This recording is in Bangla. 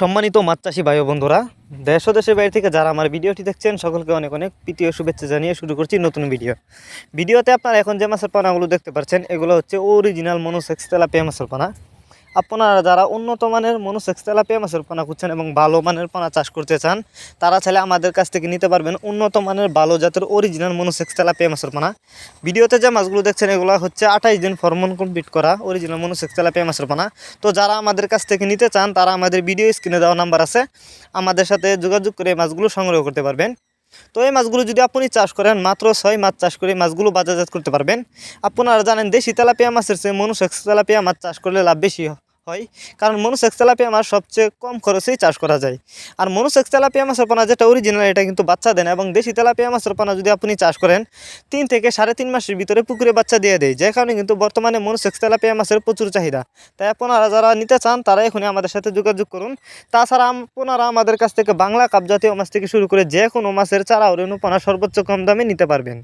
সম্মানিত মাছ চাষি ভাই বন্ধুরা, দেশ দেশের বাইরে থেকে যারা আমার ভিডিওটি দেখছেন, সকলকে অনেক অনেক প্রীতীয় শুভেচ্ছা জানিয়ে শুরু করছি নতুন ভিডিও। ভিডিওতে আপনারা এখন যে মাছের পানাগুলো দেখতে পাচ্ছেন এগুলো হচ্ছে অরিজিনাল মনোসেক্স তেলাপিয়া মাছের পানা। আপনারা যারা উন্নত মানের মনোসেক্স তেলাপিয়া মাছের পানা খুঁজছেন এবং ভালো মানের পানা চাষ করতে চান, তারা চাইলে আমাদের কাছ থেকে নিতে পারবেন উন্নত মানের ভালো জাতের অরিজিনাল মনোসেক্স তেলাপিয়া মাছের পানা। ভিডিওতে যে মাছগুলো দেখছেন, এগুলো হচ্ছে আঠাইশ দিন ফরমন কমপ্লিট করা অরিজিনাল মনোসেক্স তেলাপিয়া মাছের পানা। তো যারা আমাদের কাছ থেকে নিতে চান, তারা আমাদের ভিডিও স্ক্রিনে দেওয়া নাম্বার আছে। আমাদের সাথে যোগাযোগ করে মাছগুলো সংগ্রহ করতে পারবেন। তো এই মাছগুলো যদি আপনি চাষ করেন, মাত্র ছয় মাছ চাষ করে মাছগুলো বাজারজাত করতে পারবেন। আপনারা জানেন, দেশি তেলাপিয়া মাছের চেয়ে মনুসেক্স তেলাপিয়া মাছ চাষ করলে লাভ বেশি হয়। কারণ মনুসেক্স তেলাপিয়া মাছ সবচেয়ে কম খরচেই চাষ করা যায়। আর মনুসেক্স তেলাপিয়া মাছের পোনা যেটা অরিজিনাল এটা কিন্তু বাচ্চা দেয় না এবং দেশি তেলাপিয়া মাছের পোনা যদি আপনি চাষ করেন, তিন থেকে সাড়ে তিন মাসের ভিতরে পুকুরে বাচ্চা দিয়ে দেয়। যে কারণে কিন্তু বর্তমানে মনুসেক্স তেলাপিয়া মাছের প্রচুর চাহিদা। তাই আপনারা যারা নিতে চান, তারা এখনই আমাদের সাথে যোগাযোগ করুন। তাছাড়া আপনারা আমাদের কাছ থেকে বাংলা কাপ জাতীয় মাছ থেকে শুরু করে যে কোনো মাছের চারা রেণুপনা সর্বোচ্চ কম দামে নিতে পারবেন।